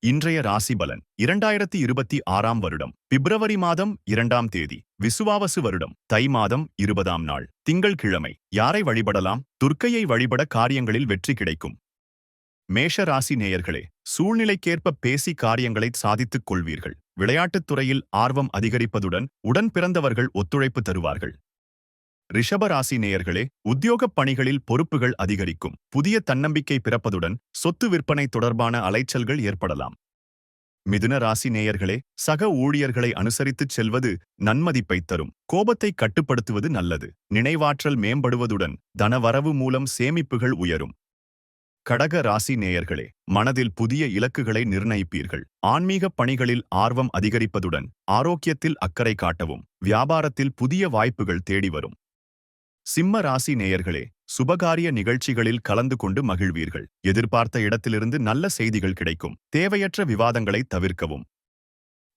இன்றைய ராசி பலன். இரண்டாயிரத்தி இருபத்தி ஆறாம் வருடம். பிப்ரவரி மாதம் இரண்டாம் தேதி. விசுவாவசு வருடம். தை மாதம் இருபதாம் நாள். திங்கள் கிழமை. யாரை வழிபடலாம்? துர்க்கையை வழிபட காரியங்களில் வெற்றி கிடைக்கும். மேஷ ராசி நேயர்களே சூழ்நிலைக்கேற்ப பேசி காரியங்களை சாதித்துக் கொள்வீர்கள். விளையாட்டுத் துறையில் ஆர்வம் அதிகரிப்பதுடன் உடன் பிறந்தவர்கள் ஒத்துழைப்பு தருவார்கள். ரிஷபராசி நேயர்களே உத்தியோகப் பணிகளில் பொறுப்புகள் அதிகரிக்கும். புதிய தன்னம்பிக்கை பிறப்பதுடன் சொத்து விற்பனை தொடர்பான அலைச்சல்கள் ஏற்படலாம். மிதுன ராசி நேயர்களே சக ஊழியர்களை அனுசரித்துச் செல்வது நன்மதிப்பைத் தரும். கோபத்தை கட்டுப்படுத்துவது நல்லது. நினைவாற்றல் மேம்படுவதுடன் தனவரவு மூலம் சேமிப்புகள் உயரும். கடக ராசி நேயர்களே மனதில் புதிய இலக்குகளை நிர்ணயிப்பீர்கள். ஆன்மீகப் பணிகளில் ஆர்வம் அதிகரிப்பதுடன் ஆரோக்கியத்தில் அக்கறை காட்டவும் வியாபாரத்தில் புதிய வாய்ப்புகள் தேடி வரும். சிம்ம ராசி நேயர்களே சுபகாரிய நிகழ்ச்சிகளில் கலந்து கொண்டு மகிழ்வீர்கள். எதிர்பார்த்த இடத்திலிருந்து நல்ல செய்திகள் கிடைக்கும். தேவையற்ற விவாதங்களை தவிர்க்கவும்.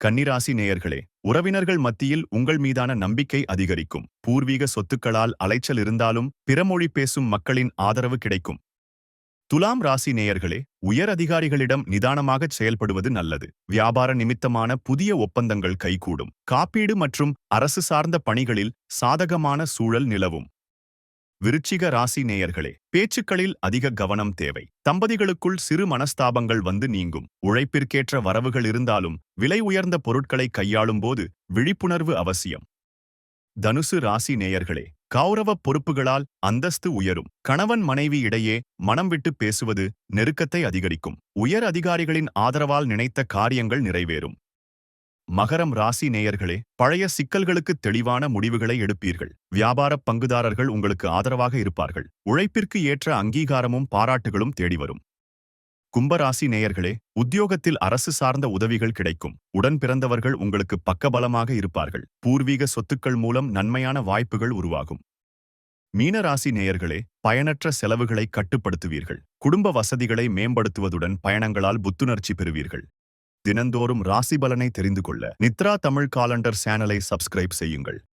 கன்னிராசி நேயர்களே உறவினர்கள் மத்தியில் உங்கள் மீதான நம்பிக்கை அதிகரிக்கும். பூர்வீக சொத்துக்களால் அலைச்சல் இருந்தாலும் பிறமொழி பேசும் மக்களின் ஆதரவு கிடைக்கும். துலாம் ராசி நேயர்களே உயர் அதிகாரிகளிடம் நிதானமாகச் செயல்படுவது நல்லது. வியாபார நிமித்தமான புதிய ஒப்பந்தங்கள் கைகூடும். காப்பீடு மற்றும் அரசு சார்ந்த பணிகளில் சாதகமான சூழல் நிலவும். விருச்சிக ராசி நேயர்களே பேச்சுக்களில் அதிக கவனம் தேவை. தம்பதிகளுக்குள் சிறு மனஸ்தாபங்கள் வந்து நீங்கும். உழைப்பிற்கேற்ற வரவுகள் இருந்தாலும் விலை உயர்ந்த பொருட்களை கையாளும் போது விழிப்புணர்வு அவசியம். தனுசு ராசி நேயர்களே கௌரவ பொறுப்புகளால் அந்தஸ்து உயரும். கணவன் மனைவி இடையே மனம் விட்டு பேசுவது நெருக்கத்தை அதிகரிக்கும். உயர் அதிகாரிகளின் ஆதரவால் நினைத்த காரியங்கள் நிறைவேறும். மகரம் ராசி நேயர்களே பழைய சிக்கல்களுக்கு தெளிவான முடிவுகளை எடுப்பீர்கள். வியாபார பங்குதாரர்கள் உங்களுக்கு ஆதரவாக இருப்பார்கள். உழைப்பிற்கு ஏற்ற அங்கீகாரமும் பாராட்டுகளும் தேடிவரும். கும்பராசி நேயர்களே உத்தியோகத்தில் அரசு சார்ந்த உதவிகள் கிடைக்கும். உடன் பிறந்தவர்கள் உங்களுக்கு பக்கபலமாக இருப்பார்கள். பூர்வீக சொத்துக்கள் மூலம் நன்மையான வாய்ப்புகள் உருவாகும். மீனராசி நேயர்களே பயனற்ற செலவுகளை கட்டுப்படுத்துவீர்கள். குடும்ப வசதிகளை மேம்படுத்துவதுடன் பயணங்களால் புத்துணர்ச்சி பெறுவீர்கள். தினந்தோறும் ராசி பலனை தெரிந்து கொள்ள நித்ரா தமிழ் காலண்டர் சேனலை சப்ஸ்கிரைப் செய்யுங்கள்.